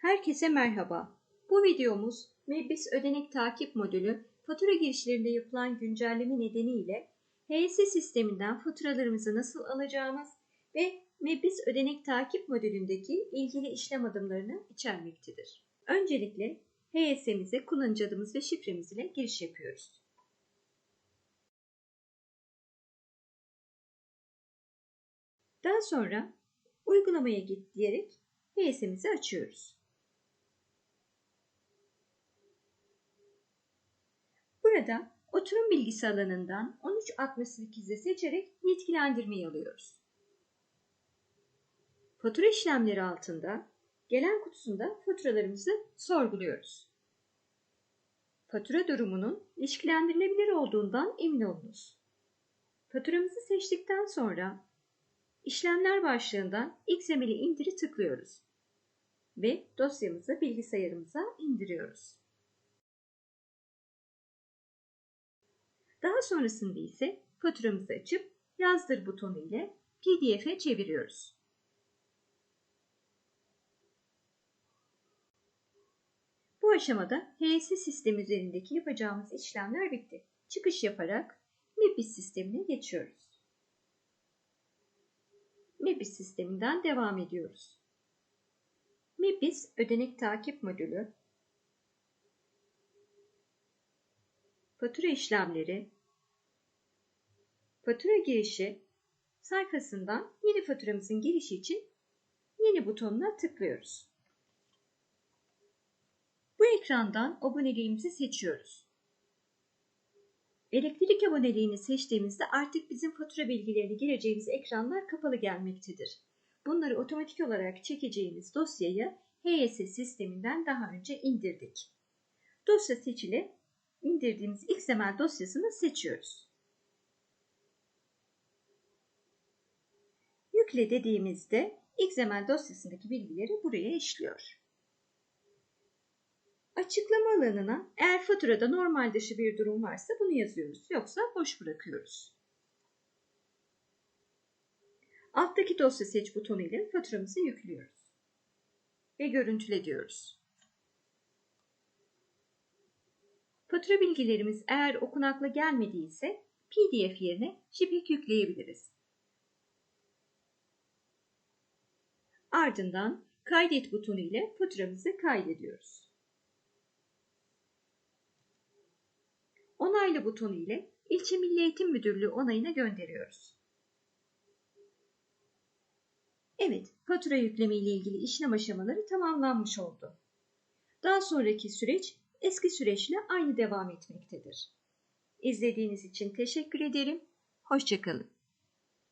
Herkese merhaba. Bu videomuz Mebbis ödenek takip modülü fatura girişlerinde yapılan güncelleme nedeniyle HES sisteminden faturalarımızı nasıl alacağımız ve Mebbis ödenek takip modülündeki ilgili işlem adımlarını içermektedir. Öncelikle HES'imize kullanıcı adımız ve şifremiz ile giriş yapıyoruz. Daha sonra uygulamaya git diyerek HES'imizi açıyoruz. Burada oturum bilgisi alanından 1368'i seçerek yetkilendirmeyi alıyoruz. Fatura işlemleri altında gelen kutusunda faturalarımızı sorguluyoruz. Fatura durumunun ilişkilendirilebilir olduğundan emin olunuz. Faturamızı seçtikten sonra işlemler başlığından XML'i indiri tıklıyoruz ve dosyamızı bilgisayarımıza indiriyoruz. Daha sonrasında ise faturamızı açıp yazdır butonu ile PDF'e çeviriyoruz. Bu aşamada HES sistem üzerindeki yapacağımız işlemler bitti. Çıkış yaparak MEPIS sistemine geçiyoruz. MEPIS sisteminden devam ediyoruz. MEPIS ödenek takip modülü fatura işlemleri, fatura girişi sayfasından yeni faturamızın girişi için yeni butonuna tıklıyoruz. Bu ekrandan aboneliğimizi seçiyoruz. Elektrik aboneliğini seçtiğimizde artık bizim fatura bilgilerini gireceğimiz ekranlar kapalı gelmektedir. Bunları otomatik olarak çekeceğimiz dosyayı HES sisteminden daha önce indirdik. Dosya seçili indirdiğimiz XML dosyasını seçiyoruz. Yükle dediğimizde XML dosyasındaki bilgileri buraya işliyor. Açıklama alanına eğer faturada normal dışı bir durum varsa bunu yazıyoruz. Yoksa boş bırakıyoruz. Alttaki dosya seç butonu ile faturamızı yüklüyoruz. Ve görüntüle diyoruz. Fatura bilgilerimiz eğer okunakla gelmediyse PDF yerine JPEG yükleyebiliriz. Ardından kaydet butonu ile faturamızı kaydediyoruz. Onaylı butonu ile İlçe Milli Eğitim Müdürlüğü onayına gönderiyoruz. Evet, fatura yükleme ile ilgili işlem aşamaları tamamlanmış oldu. Daha sonraki süreç eski süreçle aynı devam etmektedir. İzlediğiniz için teşekkür ederim. Hoşçakalın.